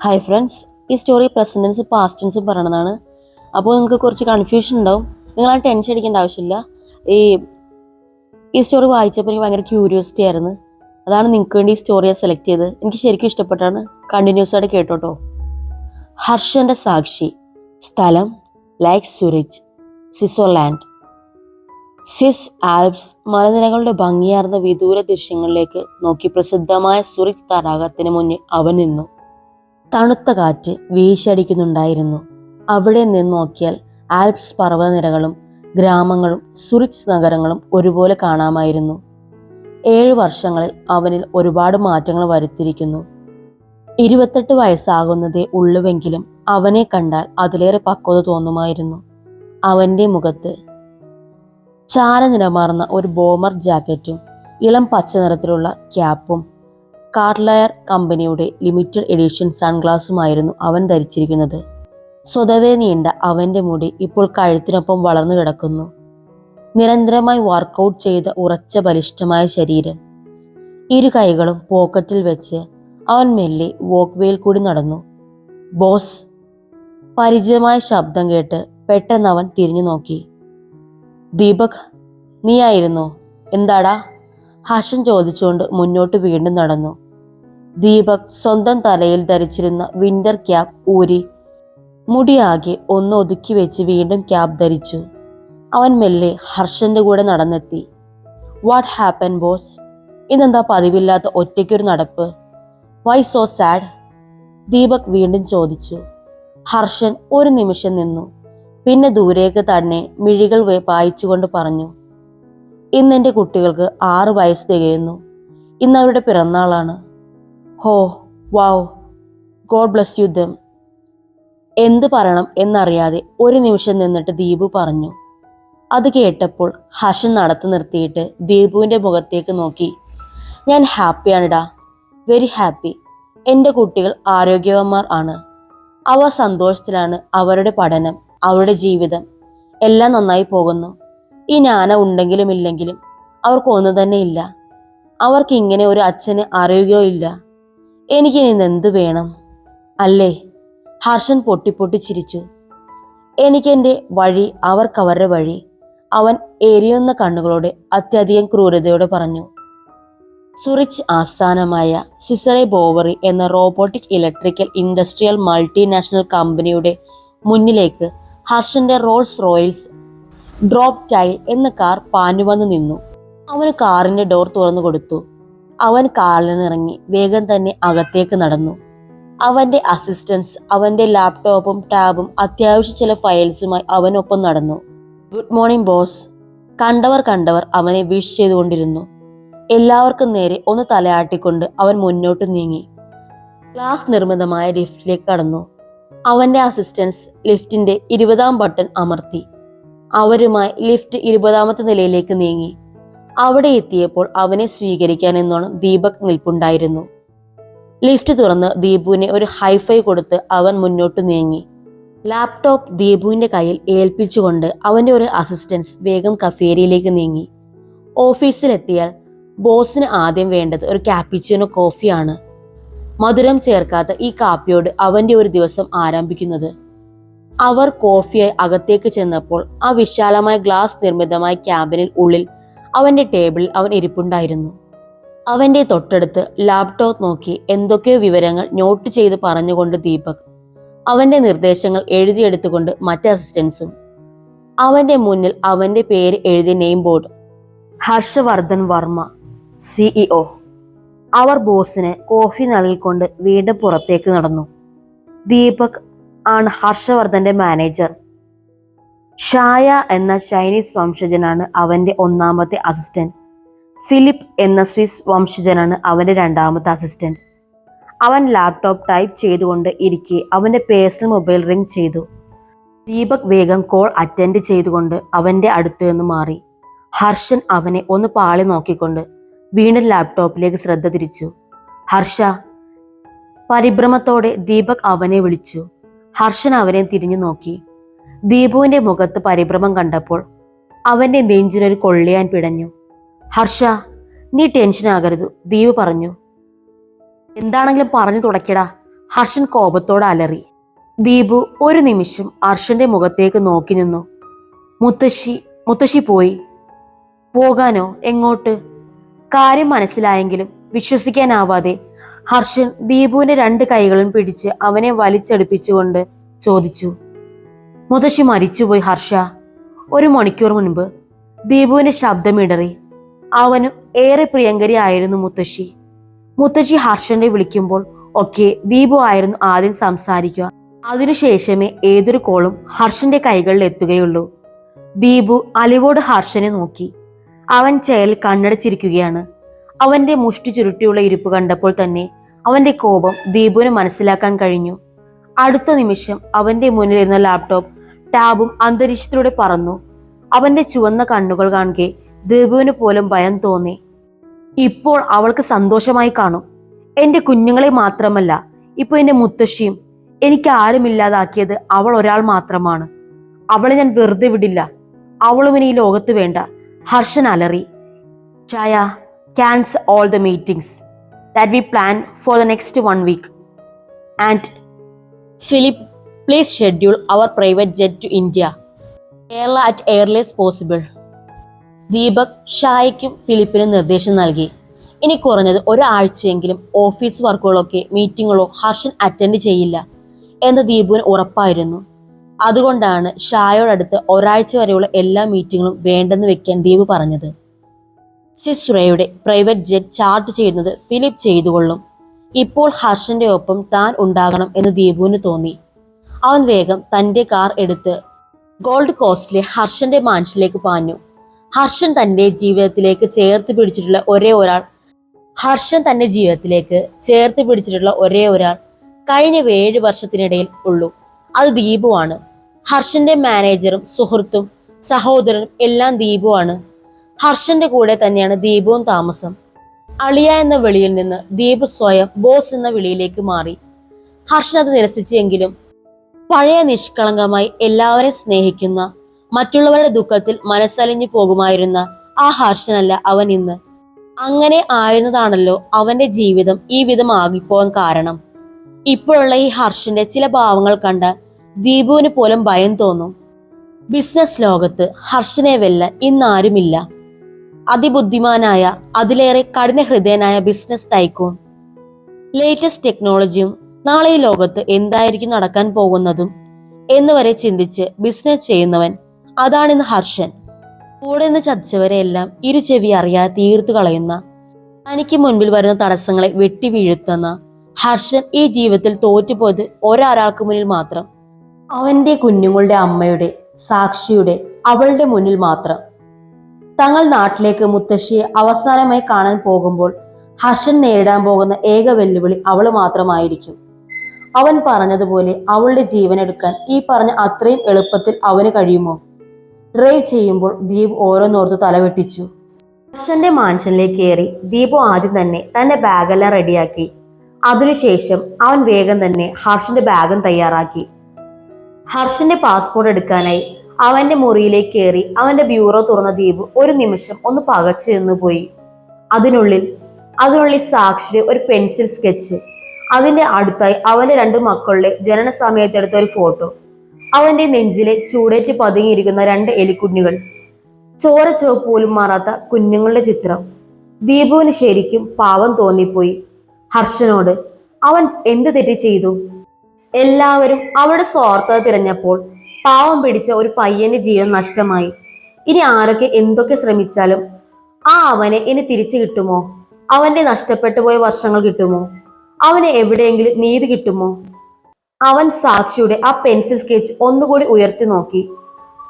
Hi friends ഈ story പ്രസന്റൻസും പാസ്റ്റൻസും പറയണതാണ്. അപ്പോൾ നിങ്ങൾക്ക് കുറച്ച് കൺഫ്യൂഷൻ ഉണ്ടാവും. നിങ്ങൾ ആ ടെൻഷൻ അടിക്കേണ്ട ആവശ്യമില്ല. ഈ ഈ സ്റ്റോറി വായിച്ചപ്പോൾ എനിക്ക് ഭയങ്കര ക്യൂരിയോസിറ്റി ആയിരുന്നു. അതാണ് നിങ്ങൾക്ക് വേണ്ടി ഈ സ്റ്റോറി ഞാൻ സെലക്ട് ചെയ്തത്. എനിക്ക് ശരിക്കും ഇഷ്ടപ്പെട്ടാണ്. കണ്ടിന്യൂസ് ആയിട്ട് കേട്ടോട്ടോ. ഹർഷന്റെ സാക്ഷി. സ്ഥലം like Zurich Switzerland Swiss Alps മലനിരകളുടെ ഭംഗിയാർന്ന വിദൂര ദൃശ്യങ്ങളിലേക്ക് നോക്കി പ്രസിദ്ധമായ സുറിച്ച് തടാകത്തിന് മുന്നിൽ അവൻ നിന്നു. തണുത്ത കാറ്റ് വീശടിക്കുന്നുണ്ടായിരുന്നു. അവിടെ നിന്ന് നോക്കിയാൽ ആൽപ്സ് പർവതനിരകളും ഗ്രാമങ്ങളും സുറിച്ച് നഗരങ്ങളും ഒരുപോലെ കാണാമായിരുന്നു. ഏഴ് വർഷങ്ങളിൽ അവനിൽ ഒരുപാട് മാറ്റങ്ങൾ വരുത്തിയിരിക്കുന്നു. ഇരുപത്തെട്ട് വയസ്സാകുന്നതേ ഉള്ളുവെങ്കിലും അവനെ കണ്ടാൽ അതിലേറെ പക്വത തോന്നുമായിരുന്നു. അവന്റെ മുഖത്ത് ചാര ചാരനിറമാർന്ന ഒരു ബോമർ ജാക്കറ്റും ഇളം പച്ച നിറത്തിലുള്ള ക്യാപ്പും കാർലയർ കമ്പനിയുടെ ലിമിറ്റഡ് എഡിഷൻ സൺഗ്ലാസുമായിരുന്നു അവൻ ധരിച്ചിരിക്കുന്നത്. സ്വതവേ നീണ്ട അവന്റെ മുടി ഇപ്പോൾ കഴുത്തിനൊപ്പം വളർന്നു കിടക്കുന്നു. നിരന്തരമായി വർക്കൗട്ട് ചെയ്ത ഉറച്ച ബലിഷ്ഠമായ ശരീരം. ഇരു കൈകളും പോക്കറ്റിൽ വെച്ച് അവൻ മെല്ലെ വോക്ക്വേയിൽ കൂടി നടന്നു. ബോസ് പരിചിതമായ ശബ്ദം കേട്ട് പെട്ടെന്ന് അവൻ തിരിഞ്ഞു നോക്കി. ദീപക് നീയായിരുന്നോ? എന്താടാ? ഹർഷൻ ചോദിച്ചുകൊണ്ട് മുന്നോട്ട് വീണ്ടും നടന്നു. ദീപക് സ്വന്തം തലയിൽ ധരിച്ചിരുന്ന വിന്റർ ക്യാപ്പ് ഊരി മുടിയാകെ ഒന്ന് ഒതുക്കി വെച്ച് വീണ്ടും ക്യാബ് ധരിച്ചു. അവൻ മെല്ലെ ഹർഷന്റെ കൂടെ നടന്നെത്തി. വാട്ട് ഹാപ്പൻ ബോസ് ഇതെന്താ പതിവില്ലാത്ത ഒറ്റയ്ക്കൊരു നടപ്പ്? വൈ സോ സാഡ് ദീപക് വീണ്ടും ചോദിച്ചു. ഹർഷൻ ഒരു നിമിഷം നിന്നു. പിന്നെ ദൂരേക്ക് തന്നെ മിഴികൾ പായിച്ചുകൊണ്ട് പറഞ്ഞു. ഇന്നെന്റെ കുട്ടികൾക്ക് ആറ് വയസ്സ് തികയുന്നു. ഇന്ന് അവരുടെ പിറന്നാളാണ്. Oh wow God bless you ദം. എന്ത് പറയണം എന്നറിയാതെ ഒരു നിമിഷം നിന്നിട്ട് ദീപു പറഞ്ഞു. അത് കേട്ടപ്പോൾ ഹർഷൻ നടത്തു നിർത്തിയിട്ട് ദീപുവിന്റെ മുഖത്തേക്ക് നോക്കി. ഞാൻ ഹാപ്പിയാണിടാ. Very happy. എന്റെ കുട്ടികൾ ആരോഗ്യവന്മാർ ആണ്. അവ സന്തോഷത്തിലാണ് അവരുടെ പഠനം അവരുടെ ജീവിതം. എല്ലാം നന്നായി പോകുന്നു. ഈ ഞാന ഉണ്ടെങ്കിലും ഇല്ലെങ്കിലും അവർക്ക് ഒന്നു തന്നെ ഇല്ല. അവർക്ക് ഇങ്ങനെ ഒരു അച്ഛന് അറിയുകയോ ഇല്ല. എനിക്ക് എന്ത് വേണം? അല്ലേ? ഹർഷൻ പൊട്ടിപ്പൊട്ടി ചിരിച്ചു. എനിക്കെന്റെ വഴി അവർക്കവരുടെ വഴി അവൻ എരിയുന്ന കണ്ണുകളോടെ അത്യധികം ക്രൂരതയോടെ പറഞ്ഞു. സുറിച്ച് ആസ്ഥാനമായ സിസറെ ബോവറി എന്ന റോബോട്ടിക് ഇലക്ട്രിക്കൽ ഇൻഡസ്ട്രിയൽ മൾട്ടിനാഷണൽ കമ്പനിയുടെ മുന്നിലേക്ക് ഹർഷന്റെ റോൾസ് റോയൽസ് ഡ്രോപ്പ് ടൈൽ എന്ന കാർ പാഞ്ഞുവന്ന് നിന്നു. അവന് കാറിന്റെ ഡോർ തുറന്നു കൊടുത്തു അവൻ കാറിൽ നിന്നിറങ്ങി വേഗം തന്നെ അകത്തേക്ക് നടന്നു. അവന്റെ അസിസ്റ്റൻസ് അവന്റെ ലാപ്ടോപ്പും ടാബും അത്യാവശ്യ ചില ഫയൽസുമായി അവനൊപ്പം നടന്നു. ഗുഡ് മോർണിംഗ് ബോസ് കണ്ടവർ കണ്ടവർ അവനെ വിഷ് ചെയ്തുകൊണ്ടിരുന്നു. എല്ലാവർക്കും നേരെ ഒന്ന് തലയാട്ടിക്കൊണ്ട് അവൻ മുന്നോട്ട് നീങ്ങി. ഗ്ലാസ് നിർമ്മിതമായ ലിഫ്റ്റിലേക്ക് കടന്നു. അവന്റെ അസിസ്റ്റൻസ് ലിഫ്റ്റിന്റെ ഇരുപതാം ബട്ടൺ അമർത്തി. അവരുമായി ലിഫ്റ്റ് ഇരുപതാമത്തെ നിലയിലേക്ക് നീങ്ങി. അവിടെ എത്തിയപ്പോൾ അവനെ സ്വീകരിക്കാൻ എന്നോണം ദീപക് നിൽപ്പുണ്ടായിരുന്നു. ലിഫ്റ്റ് തുറന്ന് ദീപുവിനെ ഒരു ഹൈഫൈ കൊടുത്ത് അവൻ മുന്നോട്ട് നീങ്ങി. ലാപ്ടോപ്പ് ദീപുവിന്റെ കയ്യിൽ ഏൽപ്പിച്ചുകൊണ്ട് അവന്റെ ഒരു അസിസ്റ്റൻസ് വേഗം കഫേരിയിലേക്ക് നീങ്ങി. ഓഫീസിലെത്തിയാൽ ബോസിന് ആദ്യം വേണ്ടത് ഒരു കാപ്പിച്ചിനോ കോഫിയാണ് മധുരം ചേർക്കാത്ത ഈ കാപ്പിയോട് അവന്റെ ഒരു ദിവസം ആരംഭിക്കുന്നത്. അവർ കോഫിയായി അകത്തേക്ക് ചെന്നപ്പോൾ ആ വിശാലമായ ഗ്ലാസ് നിർമ്മിതമായ ക്യാബിനിൽ ഉള്ളിൽ അവന്റെ ടേബിളിൽ അവൻ ഇരിപ്പുണ്ടായിരുന്നു. അവന്റെ തൊട്ടടുത്ത് ലാപ്ടോപ്പ് നോക്കി എന്തൊക്കെയോ വിവരങ്ങൾ നോട്ട് ചെയ്ത് പറഞ്ഞുകൊണ്ട് ദീപക് അവന്റെ നിർദ്ദേശങ്ങൾ എഴുതിയെടുത്തുകൊണ്ട് മറ്റ് അസിസ്റ്റൻസും അവന്റെ മുന്നിൽ അവന്റെ പേര് എഴുതിയ name board Harshavardhan Varma CEO അവർ ബോസിന് കോഫി നൽകിക്കൊണ്ട് വീണ്ടും പുറത്തേക്ക് നടന്നു. ദീപക് ആണ് ഹർഷവർദ്ധന്റെ മാനേജർ ഷായ എന്ന ചൈനീസ് വംശജനാണ് അവന്റെ ഒന്നാമത്തെ അസിസ്റ്റന്റ്. ഫിലിപ്പ് എന്ന സ്വിസ് വംശജനാണ് അവന്റെ രണ്ടാമത്തെ അസിസ്റ്റന്റ്. അവൻ ലാപ്ടോപ്പ് ടൈപ്പ് ചെയ്തുകൊണ്ട് ഇരിക്കെ അവന്റെ പേഴ്സണൽ മൊബൈൽ റിംഗ് ചെയ്തു. ദീപക് വേഗം കോൾ അറ്റൻഡ് ചെയ്തുകൊണ്ട് അവന്റെ അടുത്ത് നിന്ന് മാറി. ഹർഷൻ അവനെ ഒന്ന് പാളി നോക്കിക്കൊണ്ട് വീണ്ടും ലാപ്ടോപ്പിലേക്ക് ശ്രദ്ധ തിരിച്ചു. ഹർഷ പരിഭ്രമത്തോടെ ദീപക് അവനെ വിളിച്ചു. ഹർഷൻ അവനെ തിരിഞ്ഞു നോക്കി. ദീപുവിന്റെ മുഖത്ത് പരിഭ്രമം കണ്ടപ്പോൾ അവന്റെ നെഞ്ചിനൊരു കൊള്ളിയാൻ പിടഞ്ഞു. ഹർഷ നീ ടെൻഷൻ ആകരുത് ദീപ് പറഞ്ഞു. എന്താണെങ്കിലും പറഞ്ഞു തുടക്കടാ ഹർഷൻ കോപത്തോടെ അലറി. ദീപു ഒരു നിമിഷം ഹർഷന്റെ മുഖത്തേക്ക് നോക്കി നിന്നു. മുത്തശ്ശി മുത്തശ്ശി പോയി. പോകാനോ എങ്ങോട്ട്? കാര്യം മനസ്സിലായെങ്കിലും വിശ്വസിക്കാനാവാതെ ഹർഷൻ ദീപുവിന്റെ രണ്ട് കൈകളും പിടിച്ച് അവനെ വലിച്ചടുപ്പിച്ചുകൊണ്ട് ചോദിച്ചു. മുത്തശ്ശി മരിച്ചുപോയി ഹർഷ. ഒരു മണിക്കൂർ മുൻപ് ദീപുവിന്റെ ശബ്ദമിടറി അവനും ഏറെ പ്രിയങ്കരിയായിരുന്നു മുത്തശ്ശി. മുത്തശ്ശി ഹർഷനെ വിളിക്കുമ്പോൾ ഒക്കെ ദീപു ആയിരുന്നു ആദ്യം സംസാരിക്കുക. അതിനുശേഷമേ ഏതൊരു കോളും ഹർഷന്റെ കൈകളിൽ എത്തുകയുള്ളൂ. ദീപു അലിവോട് ഹർഷനെ നോക്കി. അവൻ ചേൽ കണ്ണടച്ചിരിക്കുകയാണ്. അവന്റെ മുഷ്ടി ചുരുട്ടിയുള്ള ഇരിപ്പ് കണ്ടപ്പോൾ തന്നെ അവന്റെ കോപം ദീപുവിന് മനസ്സിലാക്കാൻ കഴിഞ്ഞു. അടുത്ത നിമിഷം അവന്റെ മുന്നിലിരുന്ന ലാപ്ടോപ്പ് ടാബും അന്തരീക്ഷത്തിലൂടെ പറന്നു. അവന്റെ ചുവന്ന കണ്ണുകൾ കാണുകെ ദീപുവിന് പോലും ഭയം തോന്നി. ഇപ്പോൾ അവൾക്ക് സന്തോഷമായി കാണും. എന്റെ കുഞ്ഞുങ്ങളെ മാത്രമല്ല ഇപ്പൊ എന്റെ മുത്തശ്ശിയും എനിക്ക് ആരുമില്ലാതാക്കിയത് അവൾ ഒരാൾ മാത്രമാണ്. അവളെ ഞാൻ വെറുതെ വിടില്ല. അവളും ഇനി ഈ ലോകത്ത് വേണ്ട. ഹർഷൻ അലറി. ചായ cancel all the meetings that we plan for the next one week and Philip please schedule our private jet to India Kerala at airlines possible Deepak ഷായ്ക്കും ഫിലിപ്പിനും നിർദ്ദേശം നൽകി. ഇനി കുറഞ്ഞത് ഒരാഴ്ചയെങ്കിലും ഓഫീസ് വർക്കുകളൊക്കെ മീറ്റിങ്ങുകളോ ഹർഷൻ അറ്റൻഡ് ചെയ്യില്ല എന്ന് ദീപുവിന് ഉറപ്പായിരുന്നു. അതുകൊണ്ടാണ് ഷായോടടുത്ത് ഒരാഴ്ച വരെയുള്ള എല്ലാ മീറ്റിങ്ങുകളും വേണ്ടെന്ന് വെക്കാൻ ദീപ് പറഞ്ഞത്. സിസ്രയുടെ പ്രൈവറ്റ് ജെറ്റ് ചാർട്ട് ചെയ്യുന്നത് ഫിലിപ്പ് ചെയ്തുകൊള്ളും. ഇപ്പോൾ ഹർഷന്റെ ഒപ്പം താൻ ഉണ്ടാകണം എന്ന് ദീപുവിന് തോന്നി. അവൻ വേഗം തന്റെ കാർ എടുത്ത് ഗോൾഡ് കോസ്റ്റിലെ ഹർഷന്റെ മാൻഷനിലേക്ക് പാഞ്ഞു. ഹർഷൻ തന്റെ ജീവിതത്തിലേക്ക് ചേർത്ത് പിടിച്ചിട്ടുള്ള ഒരേ ഒരാൾ ഹർഷൻ തന്റെ ജീവിതത്തിലേക്ക് ചേർത്ത് പിടിച്ചിട്ടുള്ള ഒരേ ഒരാൾ കഴിഞ്ഞ ഏഴ് വർഷത്തിനിടയിൽ ഉള്ളൂ. അത് ദീപുവാണ്. ഹർഷന്റെ മാനേജറും സുഹൃത്തും സഹോദരനും എല്ലാം ദീപുവാണ്. ഹർഷന്റെ കൂടെ തന്നെയാണ് ദീപവും താമസം. അളിയ എന്ന വിളിയിൽ നിന്ന് ദീപ് സ്വയം ബോസ് എന്ന വിളിയിലേക്ക് മാറി. ഹർഷൻ അത് നിരസിച്ചെങ്കിലും പഴയ നിഷ്കളങ്കമായി എല്ലാവരെ സ്നേഹിക്കുന്ന മറ്റുള്ളവരുടെ ദുഃഖത്തിൽ മനസ്സലിഞ്ഞു പോകുമായിരുന്ന ആ ഹർഷനല്ല അവൻ ഇന്ന്. അങ്ങനെ ആയിരുന്നതാണല്ലോ അവന്റെ ജീവിതം ഈ വിധം ആകിപ്പോകാൻ കാരണം. ഇപ്പോഴുള്ള ഈ ഹർഷന്റെ ചില ഭാവങ്ങൾ കണ്ട് ദീപുവിന് പോലും ഭയം തോന്നും. ബിസിനസ് ലോകത്ത് ഹർഷനെ വെല്ല ഇന്നാരുമില്ല. അതിബുദ്ധിമാനായ അതിലേറെ കഠിന ഹൃദയനായ ബിസിനസ് ടൈക്കോൺ. ലേറ്റസ്റ്റ് ടെക്നോളജിയും നാളെ ഈ ലോകത്ത് എന്തായിരിക്കും നടക്കാൻ പോകുന്നതും എന്നുവരെ ചിന്തിച്ച് ബിസിനസ് ചെയ്യുന്നവൻ അതാണിന്ന് ഹർഷൻ. കൂടെ നിന്ന് ചതിച്ചവരെയെല്ലാം ഇരു ചെവി അറിയാതെ തീർത്തു കളയുന്ന തനിക്ക് മുൻപിൽ വരുന്ന തടസ്സങ്ങളെ വെട്ടി വീഴ്ത്തുന്ന ഹർഷൻ ഈ ജീവിതത്തിൽ തോറ്റുപോയത് ഒരാൾക്ക് മുന്നിൽ മാത്രം. അവന്റെ കുഞ്ഞുങ്ങളുടെ അമ്മയുടെ സാക്ഷിയുടെ അവളുടെ മുന്നിൽ മാത്രം. തങ്ങൾ നാട്ടിലേക്ക് മുത്തശ്ശിയെ അവസാനമായി കാണാൻ പോകുമ്പോൾ ഹർഷൻ നേരിടാൻ പോകുന്ന ഏക വെല്ലുവിളി അവൾ മാത്രമായിരിക്കും. അവൻ പറഞ്ഞതുപോലെ അവളുടെ ജീവൻ എടുക്കാൻ ഈ പറഞ്ഞ അത്രയും എളുപ്പത്തിൽ അവന് കഴിയുമോ? ഡ്രൈവ് ചെയ്യുമ്പോൾ ദീപ് ഓരോന്നോർത്ത് തലവെട്ടിച്ചു ഹർഷന്റെ മാൻഷനിലേക്ക് കയറി ദീപു ആദ്യം തന്നെ തന്റെ ബാഗെല്ലാം റെഡിയാക്കി. അതിനുശേഷം അവൻ വേഗം തന്നെ ഹർഷന്റെ ബാഗും തയ്യാറാക്കി. ഹർഷന്റെ പാസ്പോർട്ട് എടുക്കാനായി അവന്റെ മുറിയിലേക്ക് കയറി അവന്റെ ബ്യൂറോ തുറന്ന ദീപ് ഒരു നിമിഷം ഒന്ന് പകച്ചു നിന്ന് പോയി അതിനുള്ളിൽ അതിനുള്ളിൽ സാക്ഷിയുടെ ഒരു പെൻസിൽ സ്കെച്ച് അതിന്റെ അടുത്തായി അവന്റെ രണ്ട് മക്കളുടെ ജനന സമയത്തെടുത്ത ഒരു ഫോട്ടോ. അവന്റെ നെഞ്ചിലെ ചൂടേറ്റ് പതുങ്ങിയിരിക്കുന്ന രണ്ട് എലിക്കുഞ്ഞുകൾ. ചോര ചുവപ്പ് പോലും മാറാത്ത കുഞ്ഞുങ്ങളുടെ ചിത്രം. ദീപുവിന് ശരിക്കും പാവം തോന്നിപ്പോയി. ഹർഷനോട് അവൻ എന്ത് തെറ്റ് ചെയ്തു? എല്ലാവരും അവരുടെ സ്വാർത്ഥത തിരഞ്ഞപ്പോൾ പാവം പിടിച്ച ഒരു പയ്യന്റെ ജീവൻ നഷ്ടമായി. ഇനി ആരൊക്കെ എന്തൊക്കെ ശ്രമിച്ചാലും ആ അവനെ ഇനി തിരിച്ചു കിട്ടുമോ? അവന്റെ നഷ്ടപ്പെട്ടു പോയ വർഷങ്ങൾ കിട്ടുമോ? അവന് എവിടെയെങ്കിലും നീതി കിട്ടുമോ? അവൻ സാക്ഷിയുടെ ആ പെൻസിൽ സ്കെച്ച് ഒന്നുകൂടി ഉയർത്തി നോക്കി.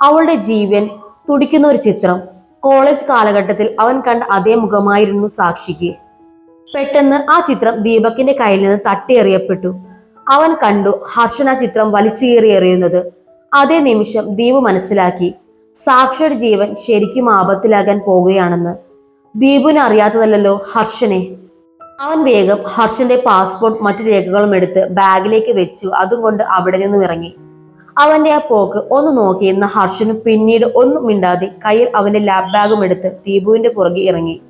അവളുടെ ജീവൻ തുടിക്കുന്ന ഒരു ചിത്രം. കോളേജ് കാലഘട്ടത്തിൽ അവൻ കണ്ട അതേ മുഖമായിരുന്നു സാക്ഷിക്ക്. പെട്ടെന്ന് ആ ചിത്രം ദീപകിന്റെ കയ്യിൽ നിന്ന് തട്ടിയെറിയപ്പെട്ടു. അവൻ കണ്ടു ഹർഷൻ ആ ചിത്രം വലിച്ചു കീറി എറിയുന്നത്. അതേ നിമിഷം ദീപ് മനസ്സിലാക്കി സാക്ഷിയുടെ ജീവൻ ശരിക്കും ആപത്തിലാകാൻ പോകുകയാണെന്ന്. ദീപുവിനറിയാത്തതല്ലോ ഹർഷനെ. അവൻ വേഗം ഹർഷന്റെ പാസ്പോർട്ട് മറ്റു രേഖകളും എടുത്ത് ബാഗിലേക്ക് വെച്ചു. അതുകൊണ്ട് അവിടെ നിന്നും ഇറങ്ങി. അവന്റെ ആ പോക്ക് ഒന്ന് നോക്കിയിരുന്ന ഹർഷനും പിന്നീട് ഒന്നും മിണ്ടാതെ കയ്യിൽ അവന്റെ ലാബ് ബാഗും എടുത്ത് ദീപുവിന്റെ പുറകെ ഇറങ്ങി.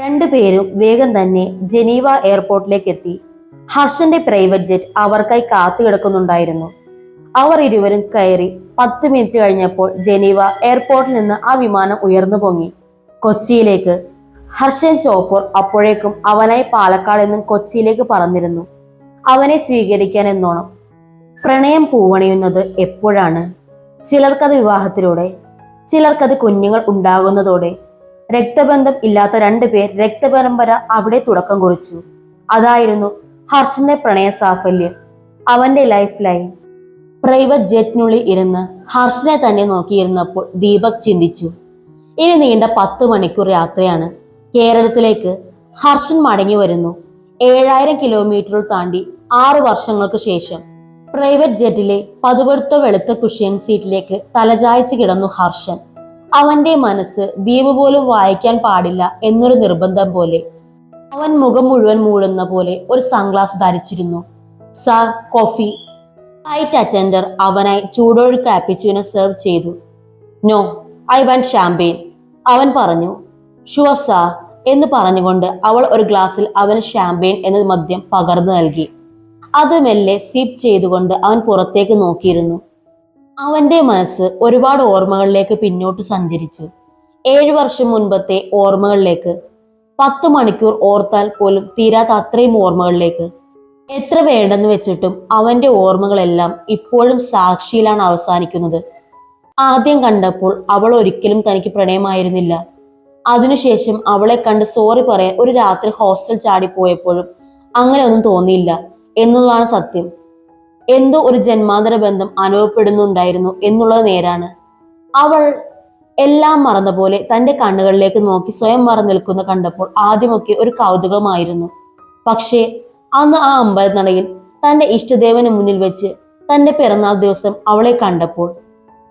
രണ്ടുപേരും വേഗം തന്നെ ജനീവ എയർപോർട്ടിലേക്ക് എത്തി. ഹർഷന്റെ പ്രൈവറ്റ് ജെറ്റ് അവർക്കായി കാത്തു കിടക്കുന്നുണ്ടായിരുന്നു. അവർ ഇരുവരും കയറി പത്ത് മിനിറ്റ് കഴിഞ്ഞപ്പോൾ ജനീവ എയർപോർട്ടിൽ നിന്ന് ആ വിമാനം ഉയർന്നു പൊങ്ങി. കൊച്ചിയിലേക്ക് ഹർഷൻ ചോപ്പൂർ അപ്പോഴേക്കും അവനായി പാലക്കാട് നിന്നും കൊച്ചിയിലേക്ക് പറന്നിരുന്നു. അവനെ സ്വീകരിക്കാൻ എന്നോണം. പ്രണയം പൂവണിയുന്നത് എപ്പോഴാണ്? ചിലർക്കത് വിവാഹത്തിലൂടെ ചിലർക്കത് കുഞ്ഞുങ്ങൾ ഉണ്ടാകുന്നതോടെ. രക്തബന്ധം ഇല്ലാത്ത രണ്ടു പേർ രക്തപരമ്പര അവിടെ തുടക്കം കുറിച്ചു. അതായിരുന്നു ഹർഷന്റെ പ്രണയ സാഫല്യം. അവന്റെ ലൈഫ് ലൈൻ. പ്രൈവറ്റ് ജെറ്റിനുള്ളിൽ ഇരുന്ന് ഹർഷനെ തന്നെ നോക്കിയിരുന്നപ്പോൾ ദീപക് ചിന്തിച്ചു. ഇനി നീണ്ട പത്ത് മണിക്കൂർ യാത്രയാണ്. കേരളത്തിലേക്ക് ഹർഷൻ മടങ്ങി വരുന്നു. ഏഴായിരം കിലോമീറ്ററുകൾ താണ്ടി ആറു വർഷങ്ങൾക്ക് ശേഷം പ്രൈവറ്റ് ജെറ്റിലെ പതുപടുത്ത വെളുത്ത കുഷ്യൻ സീറ്റിലേക്ക് തലചായ്ച്ച് കിടന്നു ഹർഷൻ. അവന്റെ മനസ്സ് ദ്വീപ് പോലും വായിക്കാൻ പാടില്ല എന്നൊരു നിർബന്ധം പോലെ അവൻ മുഖം മുഴുവൻ മൂടുന്ന പോലെ ഒരു sunglass ധരിച്ചിരുന്നു. Sir coffee. Flight attender അവനായി ചൂടോട് കാപ്പിച്ചുവിനെ സെർവ് ചെയ്തു. നോ ഐ വാണ്ട് ഷാമ്പെയിൻ അവൻ പറഞ്ഞു. Sure sir. എന്ന് പറഞ്ഞുകൊണ്ട് അവൾ ഒരു ഗ്ലാസ്സിൽ അവന് ഷാമ്പെയിൻ എന്ന മദ്യം പകർന്നു നൽകി. അത് മെല്ലെ സിപ്പ് ചെയ്തുകൊണ്ട് അവൻ പുറത്തേക്ക് നോക്കിയിരുന്നു. അവന്റെ മനസ്സ് ഒരുപാട് ഓർമ്മകളിലേക്ക് പിന്നോട്ട് സഞ്ചരിച്ചു. ഏഴു വർഷം മുൻപത്തെ ഓർമ്മകളിലേക്ക് പത്ത് മണിക്കൂർ ഓർത്താൽ പോലും തീരാത്ത അത്രയും ഓർമ്മകളിലേക്ക്. എത്ര വേണ്ടെന്ന് വെച്ചിട്ടും അവന്റെ ഓർമ്മകളെല്ലാം ഇപ്പോഴും സാക്ഷിയിലാണ് അവസാനിക്കുന്നത്. ആദ്യം കണ്ടപ്പോൾ അവൾ ഒരിക്കലും തനിക്ക് പ്രണയമായിരുന്നില്ല. അതിനുശേഷം അവളെ കണ്ട് സോറി പറയാൻ ഒരു രാത്രി ഹോസ്റ്റൽ ചാടിപ്പോയപ്പോഴും അങ്ങനെ ഒന്നും തോന്നിയില്ല എന്നുള്ളതാണ് സത്യം. എന്തോ ഒരു ജന്മാന്തര ബന്ധം അനുഭവപ്പെടുന്നുണ്ടായിരുന്നു എന്നുള്ളത് നേരാണ്. അവൾ എല്ലാം മറന്ന പോലെ തന്റെ കണ്ണുകളിലേക്ക് നോക്കി സ്വയം മറന്നു നിൽക്കുന്ന കണ്ടപ്പോൾ ആദ്യമൊക്കെ ഒരു കൗതുകമായിരുന്നു. പക്ഷേ അന്ന് ആ അമ്പലനടയിൽ തന്റെ ഇഷ്ടദേവന് മുന്നിൽ വെച്ച് തന്റെ പിറന്നാൾ ദിവസം അവളെ കണ്ടപ്പോൾ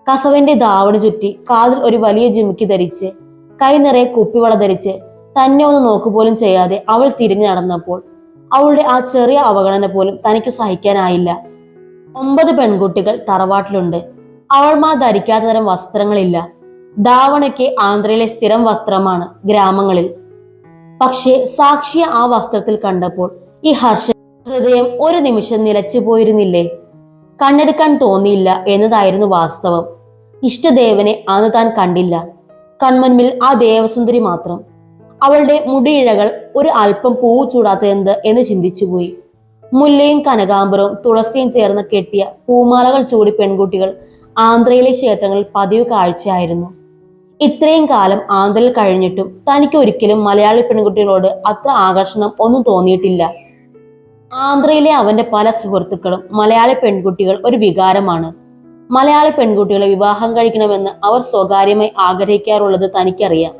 കസവന്റെ ധാവണി ചുറ്റി കാതിൽ ഒരു വലിയ ജിമിക്ക് ധരിച്ച് കൈ നിറയെ കുപ്പിവള ധരിച്ച് തന്നെ ഒന്ന് നോക്കുപോലും ചെയ്യാതെ അവൾ തിരിഞ്ഞു നടന്നപ്പോൾ അവളുടെ ആ ചെറിയ അവഗണന പോലും തനിക്ക് സഹിക്കാനായില്ല. ഒമ്പത് പെൺകുട്ടികൾ തറവാട്ടിലുണ്ട്. അവൾമാർ ധരിക്കാത്ത തരം വസ്ത്രങ്ങളില്ല. ധാവണയ്ക്ക് ആന്ധ്രയിലെ സ്ഥിരം വസ്ത്രമാണ് ഗ്രാമങ്ങളിൽ. പക്ഷേ സാക്ഷിയെ ആ വസ്ത്രത്തിൽ കണ്ടപ്പോൾ ഈ ഹർഷ ഹൃദയം ഒരു നിമിഷം നിലച്ചു പോയിരുന്നില്ലേ? കണ്ണെടുക്കാൻ തോന്നിയില്ല എന്നതായിരുന്നു വാസ്തവം. ഇഷ്ടദേവനെ അന്ന് താൻ കണ്ടില്ല. കൺമുൻപിൽ ആ ദേവസുന്ദരി മാത്രം. അവളുടെ മുടിയിഴകൾ ഒരു അല്പം പൂവ് ചൂടാത്തതെന്ത് എന്ന് ചിന്തിച്ചുപോയി മുല്ലയും കനകാംബരവും തുളസിയും ചേർന്ന് കെട്ടിയ പൂമാലകൾ ചൂടി പെൺകുട്ടികൾ ആന്ധ്രയിലെ ക്ഷേത്രങ്ങളിൽ പതിവ് കാഴ്ചയായിരുന്നു. ഇത്രയും കാലം ആന്ധ്രയിൽ കഴിഞ്ഞിട്ടും തനിക്ക് ഒരിക്കലും മലയാളി പെൺകുട്ടികളോട് അത്ര ആകർഷണം ഒന്നും തോന്നിയിട്ടില്ല. ആന്ധ്രയിലെ അവന്റെ പല സുഹൃത്തുക്കളും മലയാളി പെൺകുട്ടികൾ ഒരു വികാരമാണ്. മലയാളി പെൺകുട്ടികളെ വിവാഹം കഴിക്കണമെന്ന് അവർ സ്വകാര്യമായി ആഗ്രഹിക്കാറുള്ളത് തനിക്കറിയാം.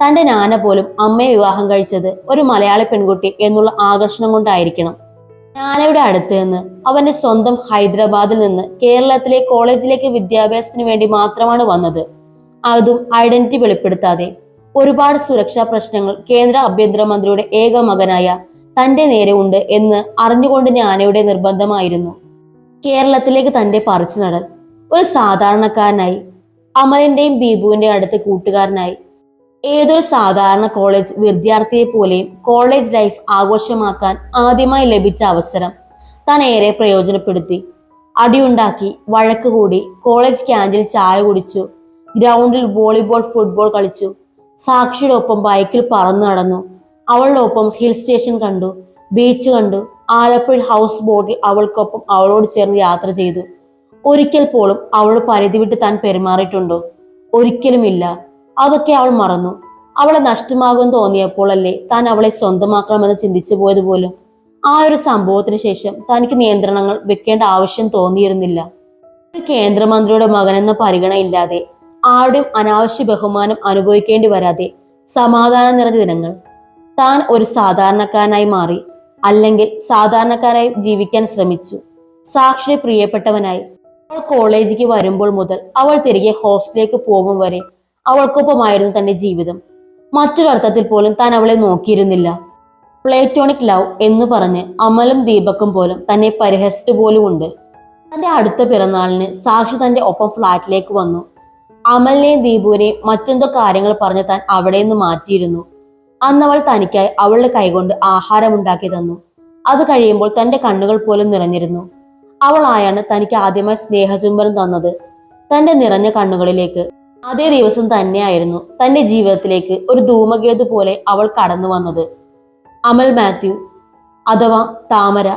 തന്റെ നാന പോലും അമ്മയെ വിവാഹം കഴിച്ചത് ഒരു മലയാളി പെൺകുട്ടി എന്നുള്ള ആകർഷണം കൊണ്ടായിരിക്കണം. നാനയുടെ അടുത്ത് നിന്ന് അവന്റെ സ്വന്തം ഹൈദരാബാദിൽ നിന്ന് കേരളത്തിലെ കോളേജിലേക്ക് വിദ്യാഭ്യാസത്തിന് വേണ്ടി മാത്രമാണ് വന്നത്. അതും ഐഡന്റിറ്റി വെളിപ്പെടുത്താതെ ഒരുപാട് സുരക്ഷാ പ്രശ്നങ്ങൾ കേന്ദ്ര ആഭ്യന്തരമന്ത്രിയുടെ ഏക മകനായ തന്റെ നേരെ ഉണ്ട് എന്ന് അറിഞ്ഞുകൊണ്ട് ഞാനയുടെ നിർബന്ധമായിരുന്നു. കേരളത്തിലേക്ക് തന്റെ പറിച്ചു നടൽ ഒരു സാധാരണക്കാരനായി അമലിന്റെയും ദീപുവിന്റെയും അടുത്ത് കൂട്ടുകാരനായി. ഏതൊരു സാധാരണ കോളേജ് വിദ്യാർത്ഥിയെ പോലെയും കോളേജ് ലൈഫ് ആഘോഷമാക്കാൻ ആദ്യമായി ലഭിച്ച അവസരം താൻ ഏറെ പ്രയോജനപ്പെടുത്തി. അടിയുണ്ടാക്കി വഴക്ക് കൂടി കോളേജ് ക്യാന്റീനിൽ ചായ കുടിച്ചു ഗ്രൗണ്ടിൽ വോളിബോൾ ഫുട്ബോൾ കളിച്ചു സാക്ഷിയുടെ ഒപ്പം ബൈക്കിൽ പറന്നു നടന്നു. അവളുടെ ഒപ്പം ഹിൽ സ്റ്റേഷൻ കണ്ടു ബീച്ച് കണ്ടു ആലപ്പുഴ ഹൗസ് ബോട്ടിൽ അവൾക്കൊപ്പം അവളോട് ചേർന്ന് യാത്ര ചെയ്തു. ഒരിക്കൽ പോലും അവൾ പരിധി വിട്ട് താൻ പെരുമാറിയിട്ടുണ്ടോ? ഒരിക്കലുമില്ല. അതൊക്കെ അവൾ മറന്നു. അവളെ നഷ്ടമാകുമെന്ന് തോന്നിയപ്പോഴല്ലേ താൻ അവളെ സ്വന്തമാക്കണമെന്ന് ചിന്തിച്ചു പോയത് പോലും? ആ ഒരു സംഭവത്തിന് ശേഷം തനിക്ക് നിയന്ത്രണങ്ങൾ വെക്കേണ്ട ആവശ്യം തോന്നിയിരുന്നില്ല. ഒരു കേന്ദ്രമന്ത്രിയുടെ മകനെന്ന പരിഗണനയില്ലാതെ ആരുടെയും അനാവശ്യ ബഹുമാനം അനുഭവിക്കേണ്ടി വരാതെ സമാധാനം നിറഞ്ഞ ദിനങ്ങൾ. താൻ ഒരു സാധാരണക്കാരനായി മാറി അല്ലെങ്കിൽ സാധാരണക്കാരായി ജീവിക്കാൻ ശ്രമിച്ചു. സാക്ഷി പ്രിയപ്പെട്ടവനായി അവൾ കോളേജിലേക്ക് വരുമ്പോൾ മുതൽ അവൾ തിരികെ ഹോസ്റ്റലിലേക്ക് പോകും വരെ അവൾക്കൊപ്പമായിരുന്നു തന്റെ ജീവിതം. മറ്റൊരർത്ഥത്തിൽ പോലും താൻ അവളെ നോക്കിയിരുന്നില്ല. പ്ലേറ്റോണിക് ലവ് എന്ന് പറഞ്ഞ് അമലും ദീപക്കും പോലും തന്നെ പരിഹസിച്ചു പോലും ഉണ്ട്. തന്റെ അടുത്ത പിറന്നാളിന് സാക്ഷി തന്റെ ഒപ്പം ഫ്ലാറ്റിലേക്ക് വന്നു. അമലിനെയും ദീപുവിനെയും മറ്റെന്തോ കാര്യങ്ങൾ പറഞ്ഞ് താൻ അവിടെ നിന്ന് മാറ്റിയിരുന്നു. അന്ന് അവൾ തനിക്കായി അവളുടെ കൈകൊണ്ട് ആഹാരം ഉണ്ടാക്കി തന്നു. അത് കഴിയുമ്പോൾ തന്റെ കണ്ണുകൾ പോലും നിറഞ്ഞിരുന്നു. അവളായാണ് തനിക്ക് ആദ്യമായി സ്നേഹചുംബനം തന്നത്. തന്റെ നിറഞ്ഞ കണ്ണുകളിലേക്ക്. അതേ ദിവസം തന്നെയായിരുന്നു തന്റെ ജീവിതത്തിലേക്ക് ഒരു ധൂമകേതു പോലെ അവൾ കടന്നു വന്നത് അമൽ മാത്യു അഥവാ താമര.